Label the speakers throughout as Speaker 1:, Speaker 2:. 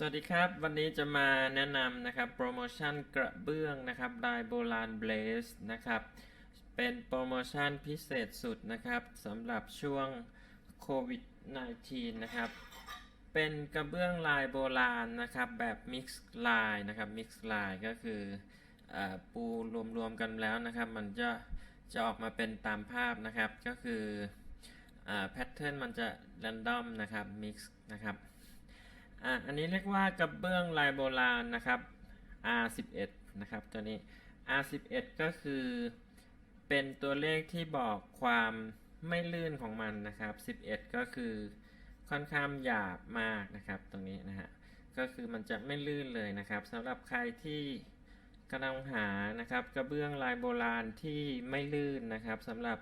Speaker 1: สวัสดีครับวันนี้จะมาแนะนำนะครับโปรโมชั่นกระเบื้องนะครับลายโบราณเบลสนะครับเป็นโปรโมชั่นพิเศษสุดนะครับสำหรับช่วงโควิด -19 นะครับเป็นกระเบื้องลายโบราณนะครับแบบมิกซ์ลายนะครับมิกซ์ลายก็คืออปูรวมๆกันแล้วนะครับมันจะจะออกมาเป็นตามภาพนะครับก็คือแพทเทิร์นมันจะ r รนดอมนะครับมิกซ์นะครับ อะอันนี้เรียกว่ากระเบื้องลายโบราณนะครับ R11 นะครับตัวนี้ R11 ก็คือเป็นตัวเลขที่บอกความไม่ลื่นของมันนะครับ 11 ก็คือค่อนข้างหยาบมากนะครับตรงนี้นะฮะก็คือมันจะไม่ลื่นเลยนะครับสำหรับใครที่กำลังหานะครับกระเบื้องลายโบราณที่ไม่ลื่นนะครับสำหรับ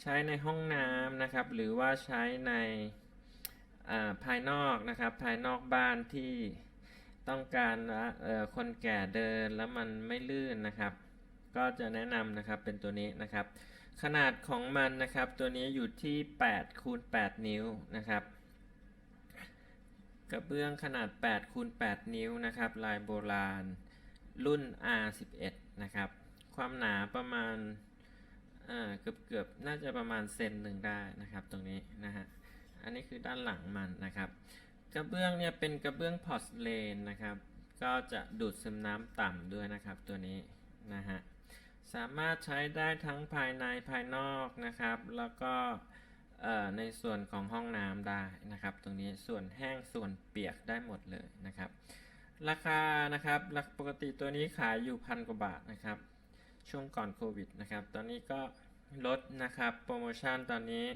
Speaker 1: ใช้ในห้องน้ำนะครับ หรือว่าใช้ใน ภายนอกนะครับภายนอกบ้านที่ต้องการคนแก่เดินแล้วมันไม่ลื่นนะครับ ก็จะแนะนำนะครับเป็นตัวนี้นะครับ ขนาดของมันนะครับตัวนี้อยู่ที่8คูณ8นิ้วนะครับกระเบื้องขนาด8คูณ8นิ้วนะครับ ลายโบราณ รุ่น R11 นะครับ ความหนาประมาณเกือบเกือบน่าจะประมาณเซนหนึ่งได้นะครับ ตรงนี้นะฮะ อันนี้คือด้านหลังมันนะครับ กระเบื้องเนี่ยเป็นกระเบื้องพอร์สเลนนะครับ ก็จะดูดซึมน้ำต่ำด้วยนะครับ ตัวนี้นะฮะสามารถใช้ได้ทั้งภายในภายนอกนะครับ แล้วก็ในส่วนของห้องน้ำได้นะครับ ตรงนี้ส่วนแห้งส่วนเปียกได้หมดเลยนะครับ ราคานะครับปกติตัวนี้ขายอยู่พันกว่าบาทนะครับ ช่วงก่อนโควิดนะครับ ตอนนี้ก็ลดนะครับ โปรโมชั่นตอนนี้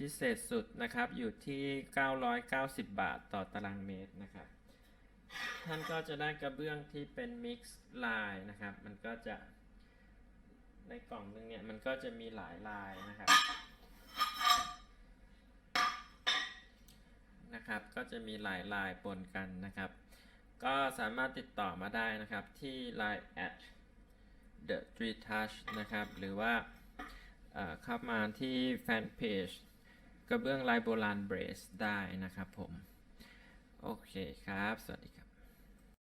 Speaker 1: พิเศษสุดนะครับอยู่ที่ 990 บาทต่อตารางเมตรนะครับ ท่านก็จะได้กระเบื้องที่เป็นมิกซ์ลายนะครับ มันก็จะในกล่องนึงเนี่ยมันก็จะมีหลายลายนะครับนะครับก็จะมีหลายลายปนกันนะครับ ก็สามารถติดต่อมาได้นะครับที่ Line at the tree touch นะครับ หรือว่าเข้ามาที่แฟนเพจ กระเบื้องลายโบราณเบรสได้นะครับผม โอเคครับ สวัสดีครับ